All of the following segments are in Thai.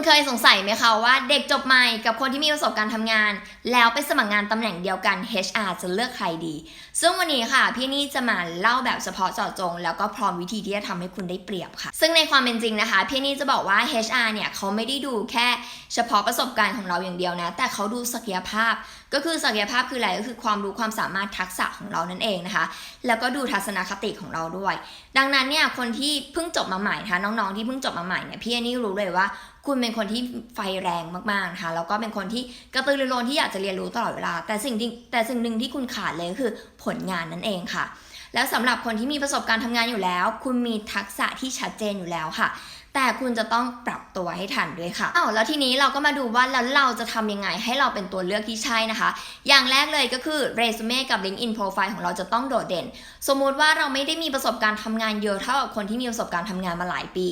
คุณเคยสงสัยไหมคะว่าเด็กจบใหม่กับคนที่มีประสบการณ์ทำงาน แล้วไปสมัครงานตำแหน่งเดียวกัน HR จะเลือกใครดี ซึ่งวันนี้ค่ะ พี่นี่จะมาเล่าแบบเฉพาะเจาะจง แล้วก็พร้อมวิธีที่จะทำให้คุณได้เปรียบค่ะ ซึ่งในความเป็นจริงนะคะ พี่นี่จะบอกว่า HR เนี่ยเขาไม่ได้ดูแค่เฉพาะประสบการณ์ของเราอย่างเดียวนะ แต่เขาดูศักยภาพ ก็คือศักยภาพคืออะไรก็คือความรู้ความสามารถทักษะของเรานั่นเองนะคะ แล้วก็ดูทัศนคติของเราด้วย ดังนั้นเนี่ยคนที่เพิ่งจบมาใหม่นะคะน้องๆที่เพิ่งจบมาใหม่เนี่ยพี่นี่รู้เลยว่า คุณเป็นคนที่ไฟแรงมากๆนะคะแล้วก็เป็นคนที่กระตือรือร้นที่อยากจะเรียนรู้ตลอดเวลา แต่สิ่งที่แต่สิ่งหนึ่งที่คุณขาดเลยคือผลงานนั่นเองค่ะ แล้วสำหรับคนที่มีประสบการณ์ทำงานอยู่แล้ว คุณมีทักษะที่ชัดเจนอยู่แล้วค่ะ แต่คุณจะต้องปรับตัวให้ทันด้วยค่ะอ้าวแล้วทีนี้เราก็มาดูว่าแล้วเราจะทำยังไงให้เราเป็นตัวเลือกที่ใช่นะคะ อย่างแรกเลยก็คือเรซูเม่กับ LinkedIn Profile ของเราจะต้องโดดเด่น สมมุติว่าเราไม่ได้มีประสบการณ์ทำงานเยอะเท่ากับคนที่มีประสบการณ์ทำงานมาหลายปี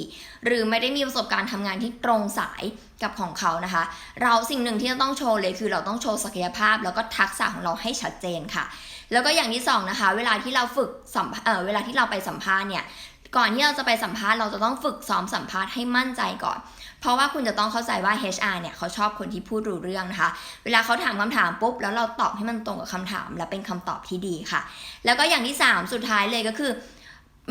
หรือไม่ได้มีประสบการณ์ทำงานที่ตรงสายกับของเขานะคะ เราสิ่งหนึ่งที่จะต้องโชว์เลยคือเราต้องโชว์ศักยภาพ แล้วก็ทักษะของเราให้ชัดเจนค่ะ แล้วก็อย่างที่สองนะคะเวลาที่เราฝึกสัมเอ่อเวลาที่เราไปสัมภาษณ์เนี่ย ก่อนที่เราจะไปสัมภาษณ์เราจะต้องฝึกซ้อมสัมภาษณ์ให้มั่นใจก่อน เพราะว่าคุณจะต้องเข้าใจว่า HR เนี่ยเขาชอบคนที่พูดรู้เรื่องนะคะ เวลาเขาถามคำถามปุ๊บแล้วเราตอบให้มันตรงกับคำถาม และเป็นคำตอบที่ดีค่ะ แล้วก็อย่างที่ 3 สุดท้ายเลยก็คือ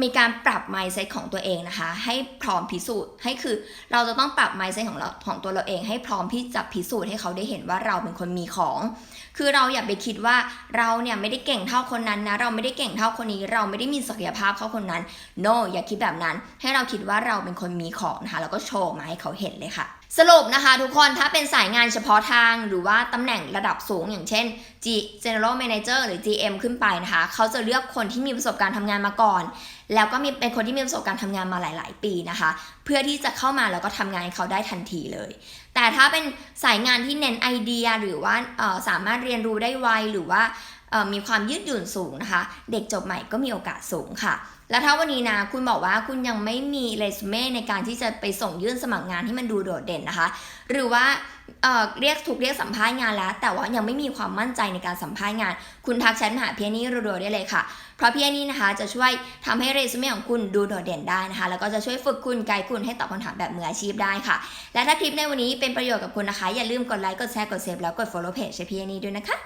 มีการปรับ mindset ของตัวเองนะคะ ให้พร้อมพิสูจน์ให้คือเราจะต้องปรับ mindset ของเราของตัวเราเอง ให้พร้อมที่จะพิสูจน์ให้เขาได้เห็นว่าเราเป็นคนมีของ คือเราอย่าไปคิดว่าเราเนี่ยไม่ได้เก่งเท่าคนนั้นนะเราไม่ได้เก่งเท่าคนนี้ เราไม่ได้มีศักยภาพเท่าคนนั้น no อย่าคิดแบบนั้น ให้เราคิดว่าเราเป็นคนมีของนะคะแล้วก็โชว์มาให้เขาเห็นเลยค่ะสรุปนะคะทุกคนถ้าเป็นสายงานเฉพาะทางหรือว่าตำแหน่งระดับสูงอย่างเช่น G General Manager หรือ GM ขึ้นไปนะคะ เขาจะเลือกคนที่มีประสบการณ์ทำงานมาก่อน แล้วก็มีเป็นคนที่มีประสบการณ์ทำงานมาหลาย ๆ ปีนะคะ เพื่อที่จะเข้ามาแล้วก็ทำงานให้เขาได้ทันทีเลย แต่ถ้าเป็นสายงานที่เน้นไอเดียหรือว่าเออสามารถเรียนรู้ได้ไวหรือว่า มีความยืดหยุ่นสูงนะคะ เด็กจบใหม่ก็มีโอกาสสูงค่ะ แล้วถ้าวันนี้นะคุณบอกว่าคุณยังไม่มีเรซูเม่ในการที่จะไปส่งยื่นสมัครงานที่มันดูโดดเด่นนะคะ หรือว่าเเรียกถูกเรียกสัมภาษณ์งานแล้ว แต่ว่ายังไม่มีความมั่นใจในการสัมภาษณ์งาน คุณทักแชทมาหาพี่นี่รัวๆได้เลยค่ะ เพราะพี่นี่นะคะจะช่วยทำให้เรซูเม่ของคุณดูโดดเด่นได้นะคะ แล้วก็จะช่วยฝึกคุณไกด์คุณให้ตอบคำถามแบบมืออาชีพได้ค่ะ และถ้าคลิปในวันนี้เป็นประโยชน์กับคุณนะคะ อย่าลืมกดไลค์กดแชร์กดเซฟแล้วกด follow page ให้พี่นี่ด้วยนะคะ